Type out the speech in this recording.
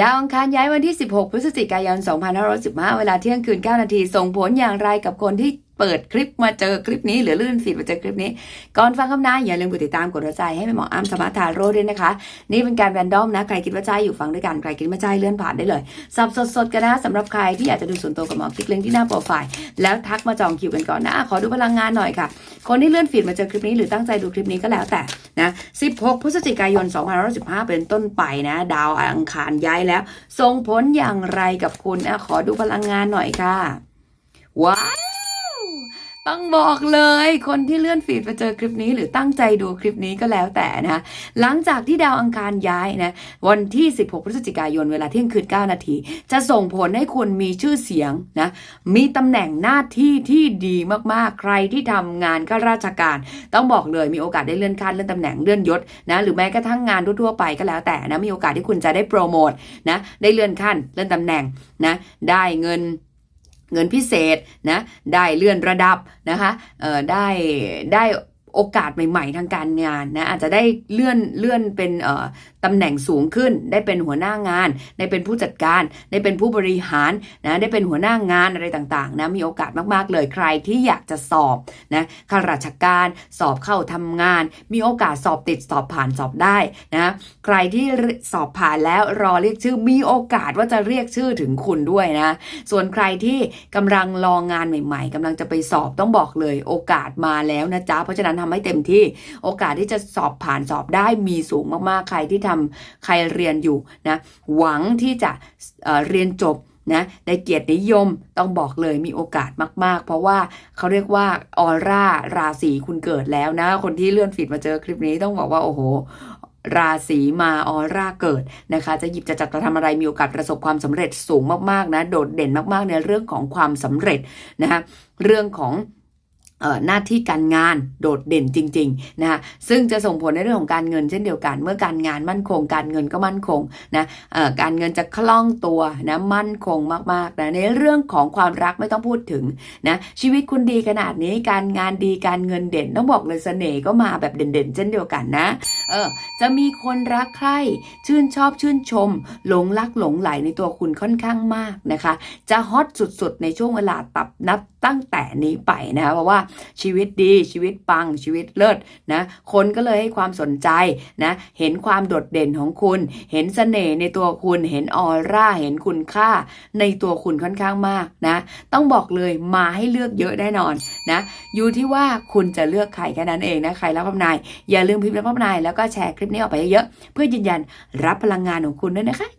ดาวอังคารย้ายวันที่ 16 พฤศจิกายน 2515 เวลาเที่ยงคืน 9 นาที ส่งผลอย่างไรกับคนที่เปิดคลิปมาเจอคลิปนี้ หรือลื่นฟีดมาเจอคลิปนี้ ก่อนฟังคำนายอย่าลืมกดติดตามกดหัวใจให้แม่หมออ้ำสมาร์ทาโรด้วยนะคะ นี่เป็นการแรนดอมนะ ใครคิดว่าใช่อยู่ฟังด้วยกัน ใครคิดว่าใช่เลื่อนผ่านได้เลย สับสดๆกันนะสำหรับใครที่อยากจะดูส่วนตัวกับหมอคลิกลิงที่หน้าโปรไฟล์แล้วทักมาจองคิวกันก่อนนะขอดูพลังงานหน่อยค่ะ คนที่เลื่อนฟีดมาเจอคลิปนี้หรือตั้งใจดูคลิปนี้ก็แล้วแต่ นะ16 พฤศจิกายน2565 เป็นต้นไปนะ ดาวอังคารย้ายแล้วส่งผลอย่างไรกับคุณอะขอดูพลังงานหน่อยค่ะ ว้า ต้องบอกเลยคนที่เลื่อนฟีดมาเจอคลิปนี้หรือตั้งใจดูคลิปนี้ก็แล้วแต่นะหลังจากที่ดาวอังคารย้ายนะวันที่ 16 พฤศจิกายนเวลาเที่ยงคืน 9 นาที จะส่งผลให้คุณมีชื่อเสียงนะมีตำแหน่งหน้าที่ที่ดีมากๆ ใครที่ทำงานข้าราชการ ต้องบอกเลยมีโอกาสได้เลื่อนขั้นเลื่อนตำแหน่งเลื่อนยศนะหรือแม้กระทั่งงานทั่วๆไปก็แล้วแต่นะมีโอกาสที่คุณจะได้โปรโมทนะได้เลื่อนขั้นเลื่อนตำแหน่งนะได้เงิน เงินพิเศษนะได้เลื่อนระดับนะคะได้ได้ โอกาสใหม่ ๆ ทางการงานนะอาจจะได้เลื่อนเลื่อนเป็นตำแหน่งสูงขึ้น ได้เป็นหัวหน้างาน ได้เป็นผู้จัดการ ได้เป็นผู้บริหารนะได้เป็นหัวหน้างานอะไรต่างๆนะมีโอกาสมากๆเลยใครที่อยากจะสอบนะข้าราชการสอบเข้าทำงาน มีโอกาสสอบติดสอบผ่านสอบได้นะใครที่สอบผ่านแล้วรอเรียกชื่อมีโอกาสว่าจะเรียกชื่อถึงคุณด้วยนะ ส่วนใครที่กำลังรองงานใหม่ ๆกำลังจะไปสอบต้องบอกเลยโอกาสมาแล้วนะจ๊ะเพราะฉะนั้นทำให้เต็มที่ โอกาสที่จะสอบผ่านสอบได้มีสูงมากๆ ใครที่ทำใครเรียนอยู่นะ หวังที่จะเเรียนจบนะได้เกียรตินิยมต้องบอกเลยมีโอกาสมาก ๆ เพราะว่าเขาเรียกว่าออร่าราศีคุณเกิดแล้วนะ คนที่เลื่อนฟีดมาเจอคลิปนี้ต้องบอกว่าโอ้โหราศีมาออร่าเกิดนะคะ จะหยิบจะจับจะทำอะไรมีโอกาสประสบความสำเร็จสูงมากๆนะ โดดเด่นมากๆในเรื่องของความสำเร็จนะคะเรื่องของ หน้าที่การงานโดดเด่นจริงๆนะคะซึ่งจะส่งผลในเรื่องของการเงินเช่นเดียวกัน เมื่อการงานมั่นคง การเงินก็มั่นคงนะการเงินจะคล่องตัวนะมั่นคงมากๆนะในเรื่องของความรักไม่ต้องพูดถึงนะชีวิตคุณดีขนาดนี้การงานดีการเงินเด่นต้องบอกเลยเสน่ห์ก็มาแบบเด่นๆ เช่นเดียวกันนะเออ จะมีคนรักใคร่ชื่นชอบชื่นชม หลงรักหลงไหลในตัวคุณค่อนข้างมากนะคะ จะฮอตสุดๆ ในช่วงเวลาตับนับตั้งแต่นี้ไปนะคะเพราะว่าชีวิตดีชีวิตปังชีวิตเลิศนะคนก็เลยให้ความสนใจนะเห็นความโดดเด่นของคุณ เห็นเสน่ห์ในตัวคุณเห็นออร่าเห็นคุณค่าในตัวคุณค่อนข้างมากนะต้องบอกเลยมาให้เลือกเยอะแน่นอนนะอยู่ที่ว่าคุณจะเลือกใครแค่นั้นเองนะใครรับพนายอย่าลืมพิมพ์รับพนายแล้วก็แชร์คลิปนี้ออกไปเยอะๆเพื่อยืนยันรับพลังงานของคุณด้วยนะคะ